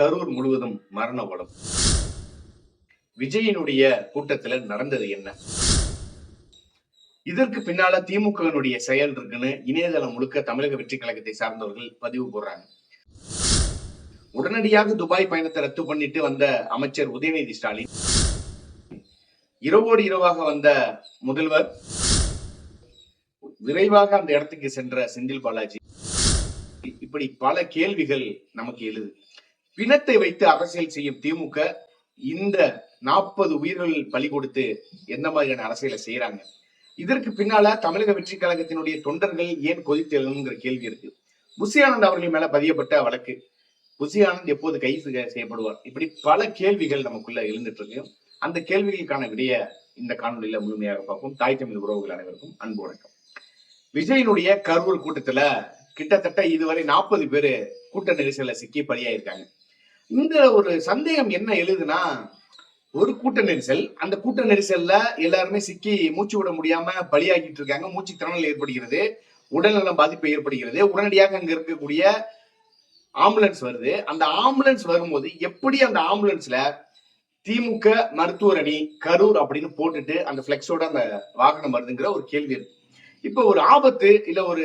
கரூர் முழுவதும் மரண ஓலம் விஜயினுடைய கூட்டத்துல நடந்தது என்ன? இதற்கு பின்னால திமுகவினுடைய செயல் இருக்குன்னு இணையதளம் முழுக்க தமிழக வெற்றி கழகத்தை சார்ந்தவர்கள் பதிவு போடுறாங்க. உடனடியாக துபாய் பயணத்தை ரத்து பண்ணிட்டு வந்த அமைச்சர் உதயநிதி ஸ்டாலின் இரவோடு இரவாக வந்த முதல்வர் விரைவாக அந்த இடத்துக்கு சென்ற செந்தில் பாலாஜி இப்படி பல கேள்விகள் நமக்கு எழுது. பிணத்தை வைத்து அரசியல் செய்யும் திமுக இந்த நாற்பது உயிர்கள் பலி கொடுத்து எந்த மாதிரியான அரசியலை செய்யறாங்க இதற்கு பின்னால தமிழக வெற்றி கழகத்தினுடைய தொண்டர்கள் ஏன் கொதித்தெழுங்கிற கேள்வி இருக்கு. புசியானந்த் அவர்கள் மேல பதியப்பட்ட வழக்கு. புசியானந்த் எப்போது கைது செய்யப்படுவார்? இப்படி பல கேள்விகள் நமக்குள்ள எழுந்துட்டு இருக்கு. அந்த கேள்விகளுக்கான விடைய இந்த காணொலியில முழுமையாக பார்ப்போம். தாய் தமிழ் உறவுகள் அனைவருக்கும் அன்பு வணக்கம். விஜயனுடைய கரூர் கூட்டத்துல கிட்டத்தட்ட இதுவரை நாற்பது பேரு கூட்ட நெரிசல சிக்கி பலியாயிருக்காங்க. இந்த ஒரு சந்தேகம் என்ன எழுதுனா ஒரு கூட்ட நெரிசல் அந்த கூட்ட நெரிசல்ல எல்லாருமே சிக்கி மூச்சு விட முடியாம பலியாகிட்டு இருக்காங்க மூச்சு திறனல் ஏற்படுகிறது உடல்நலம் பாதிப்பு ஏற்படுகிறது. உடனடியாக அங்க இருக்கக்கூடிய ஆம்புலன்ஸ் வருது. அந்த ஆம்புலன்ஸ் வரும்போது எப்படி அந்த ஆம்புலன்ஸ்ல திமுக மருத்துவர் அணி கரூர் அப்படின்னு போட்டுட்டு அந்த பிளெக்ஸோட அந்த வாகனம் வருதுங்கிற ஒரு கேள்வி இருக்கு. இப்போ ஒரு ஆபத்து இல்ல ஒரு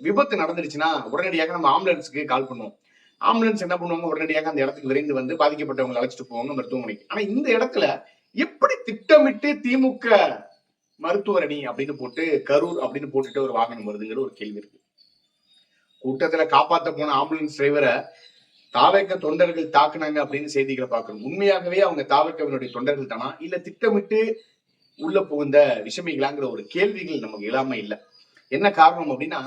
விபத்து நடந்துருச்சுன்னா உடனடியாக நம்ம ஆம்புலன்ஸுக்கு கால் பண்ணுவோம். ஆம்புலன்ஸ் என்ன பண்ணுவாங்க உடனடியாக அந்த இடத்துக்கு விரைந்து வந்து பாதிக்கப்பட்டவங்க அழைச்சிட்டு போவாங்க மருத்துவமனைக்கு. ஆனா இந்த இடத்துல எப்படி திட்டமிட்டு திமுக மருத்துவரணி அப்படின்னு போட்டு கரூர் அப்படின்னு போட்டுட்டு ஒரு வாகனம் வருதுங்கிற ஒரு கேள்வி இருக்கு. கூட்டத்துல காப்பாத்த போன ஆம்புலன்ஸ் டிரைவரை தாவேக்க தொண்டர்கள் தாக்குனாங்க அப்படின்னு செய்திகளை பார்க்கணும் உண்மையாகவே அவங்க தாவேக்கவினுடைய தொண்டர்கள் தானா? இல்ல திட்டமிட்டு உள்ள புகுந்த விஷமிகளாங்கிற ஒரு கேள்விகள் நமக்கு இல்லாம இல்லை. என்ன காரணம் அப்படின்னா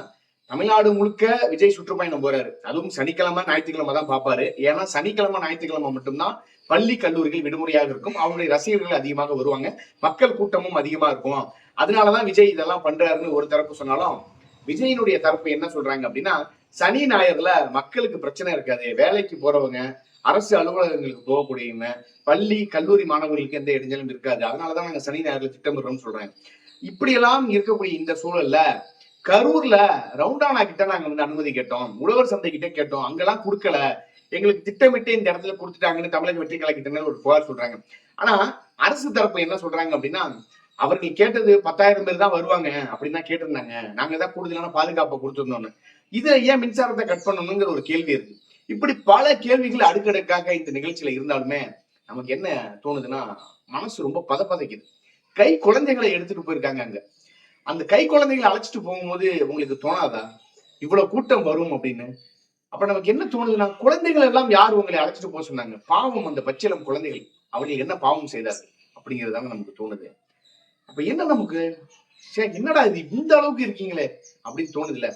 தமிழ்நாடு முழுக்க விஜய் சுற்றுப்பயணம் போறாரு. அதுவும் சனிக்கிழமை ஞாயிற்றுக்கிழமை தான் பார்ப்பாரு. ஏன்னா சனிக்கிழமை ஞாயிற்றுக்கிழமை மட்டும்தான் பள்ளி கல்லூரிகள் விடுமுறையாக இருக்கும். அவருடைய ரசிகர்கள் அதிகமாக வருவாங்க. மக்கள் கூட்டமும் அதிகமா இருக்கும். அதனாலதான் விஜய் இதெல்லாம் பண்றாருன்னு ஒரு தரப்பு சொன்னாலும் விஜயினுடைய தரப்பு என்ன சொல்றாங்க அப்படின்னா சனி ஞாயிறுல மக்களுக்கு பிரச்சனை இருக்காது. வேலைக்கு போறவங்க அரசு அலுவலகங்களுக்கு போகக்கூடியவங்க பள்ளி கல்லூரி மாணவர்களுக்கு எந்த இடைஞ்சலும் இருக்காது. அதனாலதான் நாங்க சனி ஞாயிறுல திட்டமிடுறோம்னு சொல்றாங்க. இப்படியெல்லாம் இருக்கக்கூடிய இந்த சூழல்ல கரூர்ல ரவுண்டானா கிட்ட நாங்க வந்து அனுமதி கேட்டோம். உழவர் சந்தை கிட்ட கேட்டோம். அங்கெல்லாம் கொடுக்கல. எங்களுக்கு திட்டமிட்டு இந்த இடத்துல கொடுத்துட்டாங்கன்னு தமிழக வெற்றி கழகத்தினர் ஒரு புகார் சொல்றாங்க. ஆனா அரசு தரப்பு என்ன சொல்றாங்க அப்படின்னா அவர்கள் கேட்டது பத்தாயிரம் பேர் தான் வருவாங்க அப்படின்னு தான் கேட்டிருந்தாங்க. நாங்க தான் கூடுதலான பாதுகாப்பை கொடுத்துருந்தோம்னு. இதை ஏன் மின்சாரத்தை கட் பண்ணணுங்கிற ஒரு கேள்வி இருக்கு. இப்படி பல கேள்விகள் அடுக்கடுக்காக இந்த நிகழ்ச்சியில இருந்தாலுமே நமக்கு என்ன தோணுதுன்னா மனசு ரொம்ப பதப்பதைக்குது. கை குழந்தைகளை எடுத்துட்டு போயிருக்காங்க அங்க. அந்த கை குழந்தைகளை அழைச்சிட்டு போகும்போது உங்களுக்கு தோணாதா? இவ்வளவு கூட்டம் வரும் அப்படின்னு. அப்ப நமக்கு என்ன தோணுதுன்னா குழந்தைகள் எல்லாம் யார் உங்களை அழைச்சிட்டு போக சொன்னாங்க? பாவம் அந்த பச்சிலம் குழந்தைகள். அவர்கள் என்ன பாவம் செய்தார்கள்? அப்படிங்கிறதாங்க நமக்கு தோணுது. அப்ப என்ன நமக்கு? சே என்னடா இது? இந்த அளவுக்கு இருக்கீங்களே அப்படின்னு தோணுதுல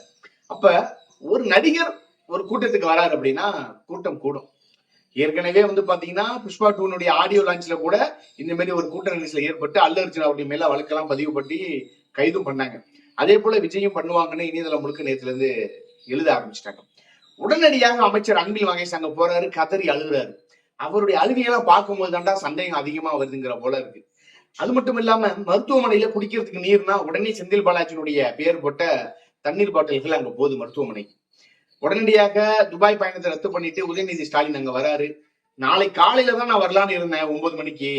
அப்ப ஒரு நடிகர் ஒரு கூட்டத்துக்கு வராரு அப்படின்னா கூட்டம் கூடும். ஏற்கனவே வந்து பாத்தீங்கன்னா புஷ்பா டூனுடைய ஆடியோ லான்ச்ல கூட இந்த மாதிரி ஒரு கூட்ட நெரிசல் ஏற்பட்டு அல்ல அர்ஜுன் அவருடைய மேல வழக்கெல்லாம் பதிவு பண்ணி கைதும் பண்ணாங்க. அதே போல விஜயும் பண்ணுவாங்கன்னு இணையதளம் முழுக்க நேத்துல இருந்து எழுத ஆரம்பிச்சிட்டாங்க. உடனடியாக அமைச்சர் அன்பில் மகேஷ் அங்க போறாரு கதறி அழுகுறாரு. அவருடைய அழுகையெல்லாம் பார்க்கும்போது தாண்டா சந்தேகம் அதிகமா வருதுங்கிற போல இருக்கு. அது மட்டும் இல்லாம மருத்துவமனையில குடிக்கிறதுக்கு நீர்னா உடனே செந்தில் பாலாஜியினுடைய பெயர் போட்ட தண்ணீர் பாட்டில்கள் அங்க போகுது மருத்துவமனைக்கு. உடனடியாக துபாய் பயணத்தை ரத்து பண்ணிட்டு உதயநிதி ஸ்டாலின் அங்க வராரு. நாளை காலையில தான் நான் வரலான்னு இருந்தேன் ஒன்பது மணிக்கு.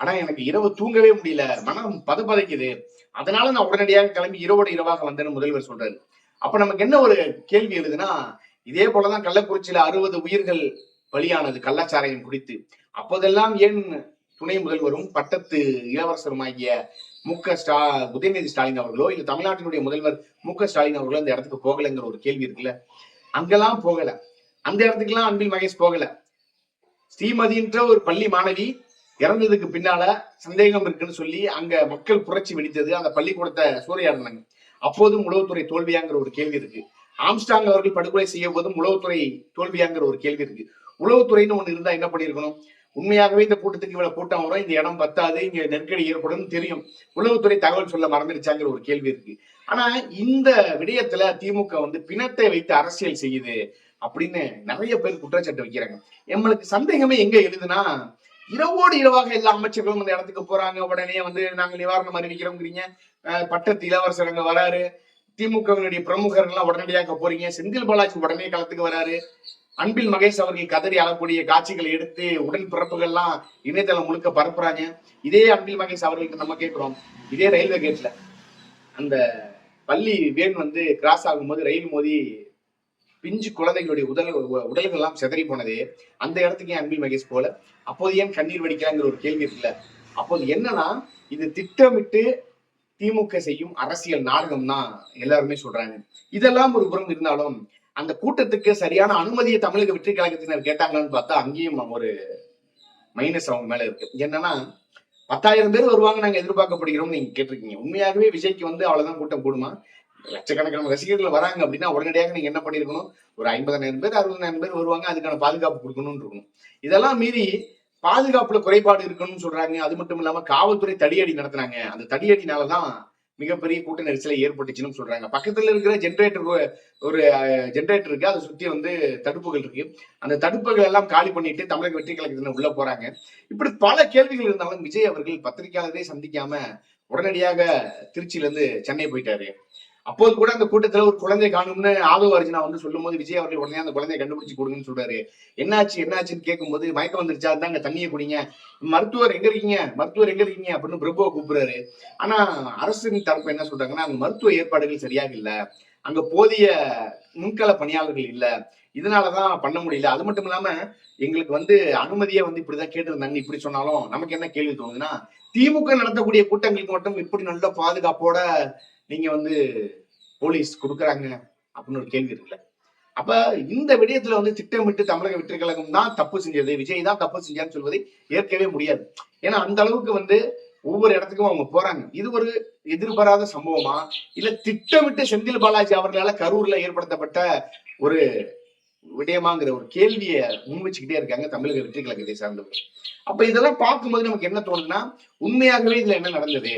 ஆனா எனக்கு இரவு தூங்கவே முடியல. மனம் பதப்பதைக்குது அதனால நான் உடனடியாக கிளம்பி இரவோட இரவாக வந்தேன்னு முதல்வர் சொல்றாரு. அப்ப நமக்கு என்ன ஒரு கேள்வி எழுதுன்னா இதே போலதான் கள்ளக்குறிச்சியில அறுபது உயிர்கள் பலியானது கள்ளச்சாராயம் குடித்து அப்போதெல்லாம் ஏன் துணை முதல்வரும் பட்டத்து இளவரசருமாகிய மு க ஸ்டா உதயநிதி ஸ்டாலின் அவர்களோ இல்ல தமிழ்நாட்டினுடைய முதல்வர் மு க ஸ்டாலின் அவர்களோ அந்த இடத்துக்கு போகலைங்கிற ஒரு கேள்வி இருக்குல்ல? அங்கெல்லாம் போகல. அந்த இடத்துக்கு எல்லாம் அன்பில் மகேஷ் போகல. ஸ்ரீமதின்ற ஒரு பள்ளி மாணவி இறந்ததுக்கு பின்னால சந்தேகம் இருக்குன்னு சொல்லி அங்க மக்கள் புரட்சி வெடித்தது அந்த பள்ளிக்கூடத்தை சூறையாடினாங்க. அப்போதும் உளவுத்துறை தோல்வியாங்கிற ஒரு கேள்வி இருக்கு. ஆம்ஸ்டாங் அவர்கள் படுகொலை செய்ய போதும் உளவுத்துறை தோல்வியாங்கிற ஒரு கேள்வி இருக்கு. உளவுத்துறைன்னு ஒண்ணு இருந்தா என்ன பண்ணிருக்கணும் உண்மையாகவே இந்த கூட்டத்துக்கு இவ்வளவு கூட்டம் வரும் இந்த இடம் பத்தாது இங்க நெருக்கடி ஏற்படும் தெரியும். உளவுத்துறை தகவல் சொல்ல மறந்துடுச்சாங்கிற ஒரு கேள்வி இருக்கு. ஆனா இந்த விடயத்துல திமுக வந்து பிணத்தை வைத்து அரசியல் செய்யுது அப்படின்னு நிறைய பேர் குற்றச்சாட்டு வைக்கிறாங்க. எங்களுக்கு சந்தேகமே எங்க எழுதுனா இரவோடு இரவாக எல்லா அமைச்சர்களும் அந்த இடத்துக்கு போறாங்க. உடனே வந்து நாங்க நிவாரணம் அறிவிக்கிறோங்கிறீங்க அஹ் பட்டத்து இளவரசர் அங்க வராரு. திமுகவினுடைய பிரமுகர்கள்லாம் உடனடியாக போறீங்க. செந்தில் பாலாஜி உடனே களத்துக்கு வராரு. அன்பில் மகேஷ் அவர்கள் கதறி அழக்கூடிய காட்சிகளை எடுத்து உடன் பிறப்புகள்லாம் இணையதளம் முழுக்க பரப்புறாங்க. இதே அன்பில் மகேஷ் அவர்களுக்கு நம்ம கேட்கிறோம். இதே ரயில்வே கேட்ல அந்த பள்ளி வேன் வந்து கிராஸ் ஆகும்போது ரயில் மோதி பிஞ்சு குழந்தைகளுடைய உடல் உடல்கள் எல்லாம் சிதறி அந்த இடத்துக்கு ஏன் அன்பில் மகேஷ் போல அப்போது ஏன் கண்ணீர் வடிக்கலாங்கிற ஒரு கேள்வி இருக்குல்ல? அப்போது என்னன்னா இது திட்டமிட்டு திமுக செய்யும் அரசியல் நாடகம் தான் எல்லாருமே சொல்றாங்க. இதெல்லாம் ஒரு புறம் இருந்தாலும் அந்த கூட்டத்துக்கு சரியான அனுமதியை தமிழக வெற்றி கழகத்தினர் கேட்டாங்களான்னு பார்த்தா அங்கேயும் ஒரு மைனஸ் அவங்க மேல இருக்கு. என்னன்னா பத்தாயிரம் பேர் வருவாங்க நாங்க எதிர்பார்க்கப்படுகிறோம் நீங்க கேட்டிருக்கீங்க. உண்மையாகவே விஜய்க்கு வந்து அவ்வளவுதான் கூட்டம் கூடுமா? லட்சக்கணக்கான ரசிகர்கள் வராங்க அப்படின்னா உடனடியாக நீங்க என்ன பண்ணிருக்கணும்? ஒரு ஐம்பதாயிரம் பேர் அறுபதாயிரம் பேர் வருவாங்க அதுக்கான பாதுகாப்பு கொடுக்கணும்னு இருக்கணும். இதெல்லாம் மீறி பாதுகாப்புல குறைபாடு இருக்குன்னு சொல்றாங்க. அது மட்டும் இல்லாம காவல்துறை தடியடி நடத்துனாங்க அந்த தடியடினாலதான் மிகப்பெரிய கூட்ட நெரிசலை ஏற்பட்டுச்சுன்னு சொல்றாங்க. பக்கத்துல இருக்கிற ஜென்ரேட்டர் ஒரு ஜென்ரேட்டர் இருக்கு. அதை சுத்தி வந்து தடுப்புகள் இருக்கு. அந்த தடுப்புகள் எல்லாம் காலி பண்ணிட்டு தமிழக வெற்றி கழகத்தினர் உள்ள போறாங்க. இப்படி பல கேள்விகள் இருந்தாலும் விஜய் அவர்கள் பத்திரிகையாளரே சந்திக்காம உடனடியாக திருச்சியில இருந்து சென்னை போயிட்டாரு. அப்போது கூட அந்த கூட்டத்துல ஒரு குழந்தை காணும்னு ஆதவ அர்ஜுனா வந்து சொல்லும் போது விஜய் அவர்கள் உடனே அந்த குழந்தையை கண்டுபிடிச்சு கொடுங்கன்னு சொல்றாரு. என்னாச்சு என்னாச்சுன்னு கேட்கும்போது மயக்கம் வந்துருச்சா? தாங்க தண்ணியை குடிங்க. மருத்துவர் எங்க இருக்கீங்க? மருத்துவர் எங்க இருக்கீங்க? அப்படின்னு பிரபுவை கூப்பிடுறாரு. ஆனா அரசின் தரப்பு என்ன சொல்றாங்கன்னா அங்க மருத்துவ ஏற்பாடுகள் சரியாக இல்லை. அங்க போதிய முன்கள பணியாளர்கள் இல்ல. இதனாலதான் பண்ண முடியல. அது மட்டும் இல்லாம எங்களுக்கு வந்து அனுமதியை வந்து இப்படிதான் கேட்டிருந்தாங்க. இப்படி சொன்னாலும் நமக்கு என்ன கேள்வி தோணுதுன்னா திமுக நடத்தக்கூடிய கூட்டங்களுக்கு மட்டும் இப்படி நல்ல பாதுகாப்போட நீங்க வந்து போலீஸ் கொடுக்குறாங்க அப்படின்னு ஒரு கேள்வி இருக்குல்ல. அப்ப இந்த விடயத்துல வந்து திட்டமிட்டு தமிழக வெற்றி கழகம் தான் தப்பு செஞ்சது விஜய் தான் தப்பு செஞ்சான்னு சொல்வதை ஏற்கவே முடியாது. ஏன்னா அந்த அளவுக்கு வந்து ஒவ்வொரு இடத்துக்கும் அவங்க போறாங்க. இது ஒரு எதிர்பாராத சம்பவமா? இல்ல திட்டமிட்டு செந்தில் பாலாஜி அவர்களால கரூர்ல ஏற்படுத்தப்பட்ட ஒரு விடயமாங்கிற ஒரு கேள்வியை முன் வச்சுக்கிட்டே இருக்காங்க தமிழக வெற்றி கழகத்தை சார்ந்தவர்கள். அப்ப இதெல்லாம் பார்க்கும்போது நமக்கு என்ன தோணுதுன்னா உண்மையாகவே இதுல என்ன நடந்தது?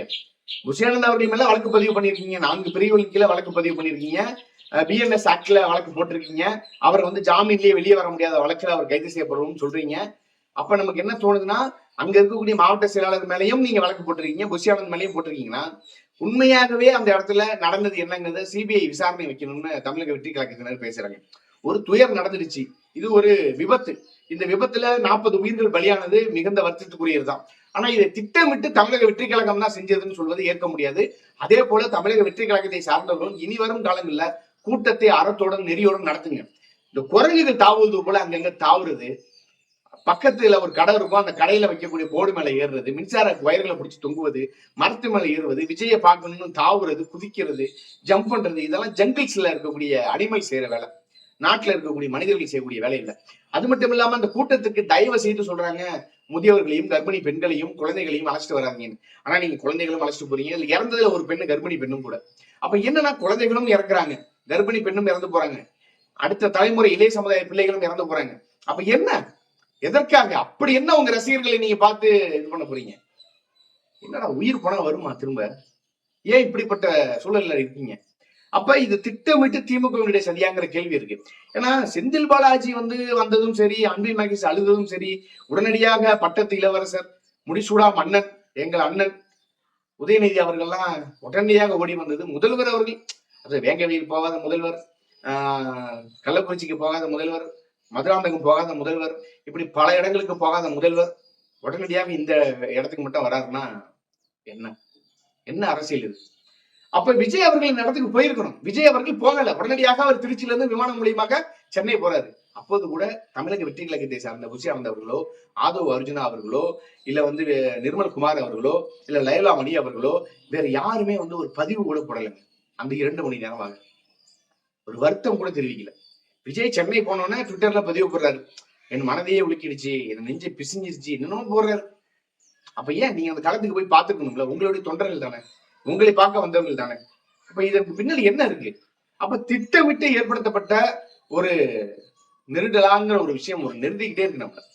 புஷியானந்த் அவர்கள் மேல வழக்கு பதிவு பண்ணிருக்கீங்க நான்கு பிரிவுகளின் கீழே வழக்கு பதிவு பண்ணிருக்கீங்க பிஎன்எஸ் ஆக்ட்ல வழக்கு போட்டிருக்கீங்க. அவர் வந்து ஜாமீன்லயே வெளியே வர முடியாத வழக்குல அவர் கைது செய்யப்படுவோம்னு சொல்றீங்க. அப்ப நமக்கு என்ன தோணுதுன்னா அங்க இருக்கக்கூடிய மாவட்ட செயலாளர் மேலையும் நீங்க வழக்கு போட்டிருக்கீங்க. புஷியானந்த் மேலையும் போட்டிருக்கீங்கன்னா உண்மையாகவே அந்த இடத்துல நடந்தது என்னங்கிறத சிபிஐ விசாரணை வைக்கணும்னு தமிழக வெற்றி கழகத்தினர் பேசுறாங்க. ஒரு துயர் நடந்துடுச்சு. இது ஒரு விபத்து. இந்த விபத்துல நாற்பது உயிர்கள் பலியானது மிகுந்த வருத்தத்துக்குரியதுதான். ஆனா இதை திட்டமிட்டு தமிழக வெற்றி கழகம் தான் செஞ்சதுன்னு சொல்வது ஏற்க முடியாது. அதே போல தமிழக வெற்றி கழகத்தை சார்ந்தவர்களும் இனி வரும் காலங்களில் கூட்டத்தை அறத்தோடும் நெறியோடும் நடத்துங்க. இந்த குரங்குகள் தாவுவது போல அங்கங்க தாவுறது பக்கத்துல ஒரு கடை இருக்கும் அந்த கடையில வைக்கக்கூடிய போர்டு மேல ஏறுறது மின்சார வயர்களை பிடிச்சி தொங்குவது மரத்து மேல ஏறுவது விஜய பார்க்கணும்னு தாவுறது குதிக்கிறது ஜம்ப் பண்றது இதெல்லாம் ஜங்கிள்ஸ்ல இருக்கக்கூடிய அடிமை செய்யற வேலை. நாட்டுல இருக்கக்கூடிய மனிதர்கள் செய்யக்கூடிய வேலை இல்லை. அது மட்டும் இல்லாம அந்த கூட்டத்துக்கு தயவு செய்து சொல்றாங்க முதியவர்களையும் கர்ப்பிணி பெண்களையும் குழந்தைகளையும் அழைச்சிட்டு வராங்கன்னு ஆனா நீங்க குழந்தைகளும் அழைச்சிட்டு போறீங்க இல்ல இறந்ததுல ஒரு பெண்ணு கர்ப்பிணி பெண்ணும் கூட. அப்ப என்னன்னா குழந்தைகளும் இறக்குறாங்க கர்ப்பிணி பெண்ணும் இறந்து போறாங்க. அடுத்த தலைமுறை இளைய சமுதாய பிள்ளைகளும் இறந்து போறாங்க. அப்ப என்ன? எதற்காக? அப்படி என்ன உங்க ரசிகர்களை நீங்க பார்த்து இது பண்ண போறீங்க? என்னடா உயிர் பணம் வருமா திரும்ப? ஏன் இப்படிப்பட்ட சூழல்ல இருக்கீங்க? அப்ப இது திட்டமிட்டு திமுகவினுடைய சரியாங்கிற கேள்வி இருக்கு. ஏன்னா செந்தில் பாலாஜி வந்து வந்ததும் சரி அன்பில் மகேஷ் அழுததும் சரி உடனடியாக பட்டத்து இளவரசர் முடிசூடா மன்னன் எங்கள் அண்ணன் உதயநிதி அவர்கள்லாம் உடனடியாக ஓடி வந்தது. முதல்வர் அவர்கள் அது வேங்கவையில் போகாத முதல்வர் ஆஹ் கள்ளக்குறிச்சிக்கு போகாத முதல்வர் மதுராந்தகம் போகாத முதல்வர் இப்படி பல இடங்களுக்கு போகாத முதல்வர் உடனடியாக இந்த இடத்துக்கு மட்டும் வராருன்னா என்ன? என்ன அரசியல் இது? அப்ப விஜய் அவர்கள் இந்த இடத்துக்கு போயிருக்கணும். விஜய் அவர்கள் போகல. உடனடியாக அவர் திருச்சியில இருந்து விமானம் மூலியமாக சென்னை போறாரு. அப்போது கூட தமிழக வெற்றி கழகத்தை சார்ந்த புஷியானந்த் அவர்களோ ஆதவ் அர்ஜுனா அவர்களோ இல்ல வந்து நிர்மல் குமார் அவர்களோ இல்ல லைலா மணி அவர்களோ வேற யாருமே வந்து ஒரு பதிவு கூட போடலைங்க. அந்த இரண்டு மணி நேரமாக. ஒரு வருத்தம் கூட தெரிவிக்கல. விஜய் சென்னை போனோன்னே ட்விட்டர்ல பதிவு போடுறாரு. என் மனதையே உலுக்கிடுச்சு என் நெஞ்சை பிசிஞ்சிருச்சு என்னென்னமோ போடுறாரு. அப்ப ஏன் நீங்க அந்த களத்துக்கு போய் பார்த்துக்கணும்ல? உங்களுடைய தொண்டர்கள் தானே. உங்களை பார்க்க வந்தவர்கள் தானே. அப்ப இதற்கு பின்னாடி என்ன இருக்கு? அப்ப திட்டமிட்டு ஏற்படுத்தப்பட்ட ஒரு நெருடலாங்கிற ஒரு விஷயம் ஒரு நெருடிக்கிட்டே இருக்கு நம்ம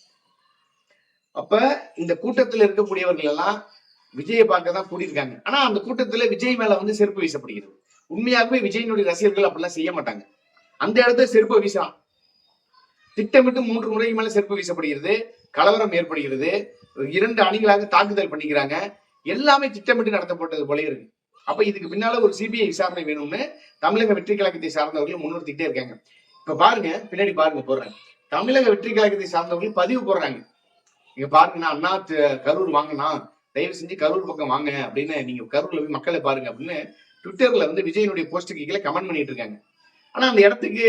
அப்ப இந்த கூட்டத்தில் இருக்கக்கூடியவர்கள் எல்லாம் விஜயை பார்க்க தான் கூடியிருக்காங்க. ஆனா அந்த கூட்டத்துல விஜய் மேல வந்து செருப்பு வீசப்படுகிறது. உண்மையாகவே விஜயனுடைய ரசிகர்கள் அப்படிலாம் செய்ய மாட்டாங்க. அந்த இடத்துல செருப்பு வீசலாம். திட்டமிட்டு மூன்று முறைக்கு மேல செருப்பு வீசப்படுகிறது. கலவரம் ஏற்படுகிறது. இரண்டு அணிகளாக தாக்குதல் பண்ணிக்கிறாங்க. எல்லாமே திட்டமிட்டு நடத்தப்பட்டது போல இருக்கு. அப்ப இதுக்கு பின்னால ஒரு சிபிஐ விசாரணை வேணும்னு தமிழக வெற்றி கழகத்தை சார்ந்தவர்கள் முன்னிறுத்திக்கிட்டே இருக்காங்க. இப்ப பாருங்க பின்னாடி பாருங்க போடுறேன். தமிழக வெற்றி கழகத்தை சார்ந்தவர்கள் பதிவு போடுறாங்க. நீங்க பாருங்கன்னா அண்ணா த- கரூர் வாங்கினா தயவு செஞ்சு கரூர் பக்கம் வாங்க அப்படின்னு நீங்க கரூர்ல போய் மக்களை பாருங்க அப்படின்னு ட்விட்டர்ல வந்து விஜயனுடைய போஸ்டுக்கு கீழே கமெண்ட் பண்ணிட்டு இருக்காங்க. ஆனா அந்த இடத்துக்கு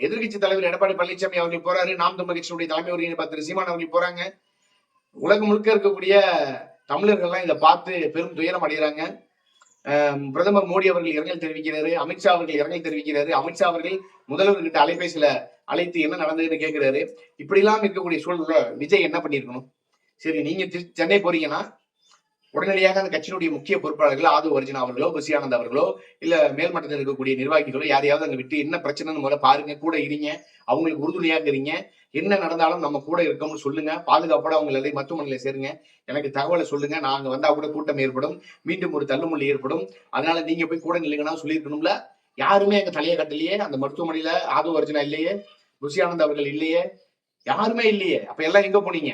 எதிர்க்கட்சி தலைவர் எடப்பாடி பழனிசாமி அவர்கள் போறாரு. நாம் தமிழ் கட்சியினுடைய தலைமை ஒருங்கிணைப்பாளர் திரு சீமான் அவர்கள் போறாங்க. உலகம் முழுக்க இருக்கக்கூடிய தமிழர்கள்லாம் இதை பார்த்து பெரும் துயரம் அடைகிறாங்க. பிரதமர் மோடி அவர்கள் இரங்கல் தெரிவிக்கிறாரு அமித்ஷா அவர்கள் இரங்கல் தெரிவிக்கிறாரு. அமித்ஷா அவர்கள் முதல்வர்கிட்ட அலைபேசியில அழைத்து என்ன நடந்ததுன்னு கேட்கிறாரு. இப்படி எல்லாம் இருக்கக்கூடிய சூழல்ல விஜய் என்ன பண்ணிருக்கணும் சரி நீங்க சென்னை போறீங்கன்னா உடனடியாக அந்த கட்சியினுடைய முக்கிய பொறுப்பாளர்கள் ஆது அர்ஜுனா அவர்களோ புசியானந்த் அவர்களோ இல்ல மேல்மட்டத்தில் இருக்கக்கூடிய நிர்வாகிகளோ யாரையாவது அங்க விட்டு என்ன பிரச்சனைன்னு முதல்ல பாருங்க கூட இருங்க அவங்களுக்கு உறுதுணையாக இருங்க. என்ன நடந்தாலும் நம்ம கூட இருக்கோம்னு சொல்லுங்க பாதுகாப்போட அவங்க எல்லாரையும் மருத்துவமனையில சேருங்க. எனக்கு தகவலை சொல்லுங்க நாங்க வந்தா கூட கூட்டம் ஏற்படும் மீண்டும் ஒரு தள்ளுமுள்ளி ஏற்படும். அதனால நீங்க போய் கூட நில்லுங்கன்னா சொல்லியிருக்கணும்ல. யாருமே எங்க தலையை கட்டலையே அந்த மருத்துவமனையில ஆது அர்ஜுனா இல்லையே புசியானந்த் அவர்கள் இல்லையே யாருமே இல்லையே. அப்ப எல்லாம் எங்க போனீங்க?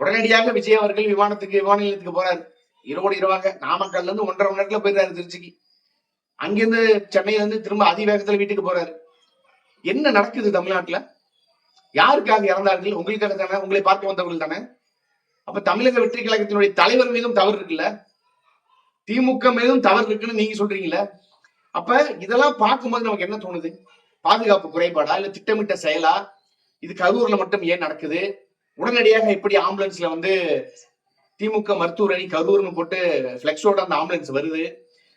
உடனடியாக விஜய் அவர்கள் விமானத்துக்கு விமான நிலையத்துக்கு போறாரு. இரவோடு இரவாக நாமக்கல்ல இருந்து ஒன்றரை மணி நேரத்துல போயிடுறாரு திருச்சிக்கு. அங்கிருந்து சென்னையில இருந்து திரும்ப அதிவேகத்துல வீட்டுக்கு போறாரு. என்ன நடக்குது தமிழ்நாட்டுல? யாருக்காக இறந்தார்கள்? உங்களுக்காக தானே? உங்களை பார்க்க வந்தவர்கள் தானே? அப்ப தமிழக வெற்றி கழகத்தினுடைய தலைவர் மீதும் தவறு இருக்குல்ல? திமுக மீதும் தவறு இருக்குன்னு நீங்க சொல்றீங்களே அப்ப இதெல்லாம் பார்க்கும்போது நமக்கு என்ன தோணுது? பாதுகாப்பு குறைபாடா இல்ல திட்டமிட்ட செயலா? இது கரூர்ல மட்டும் ஏன் நடக்குது? உடனடியாக எப்படி ஆம்புலன்ஸ்ல வந்து திமுக மருத்துவர் அணி கரூர்னு போட்டு பிளெக்ஸோட அந்த ஆம்புலன்ஸ் வருது.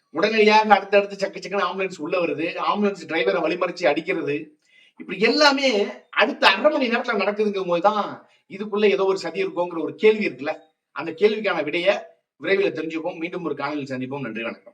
உடனடியாக அடுத்தடுத்து சக்கு சக்குன்னு ஆம்புலன்ஸ் உள்ள வருது. ஆம்புலன்ஸ் டிரைவரை வழிமறிச்சு அடிக்கிறது. இப்படி எல்லாமே அடுத்த அரை மணி நேரத்துல நடக்குதுங்கும் போதுதான் இதுக்குள்ள ஏதோ ஒரு சதி இருக்குங்கிற ஒரு கேள்வி இருக்குல்ல? அந்த கேள்விக்கான விடைய விரைவில் தெரிஞ்சுப்போம். மீண்டும் ஒரு காணொலி சந்திப்போம். நன்றி வணக்கம்.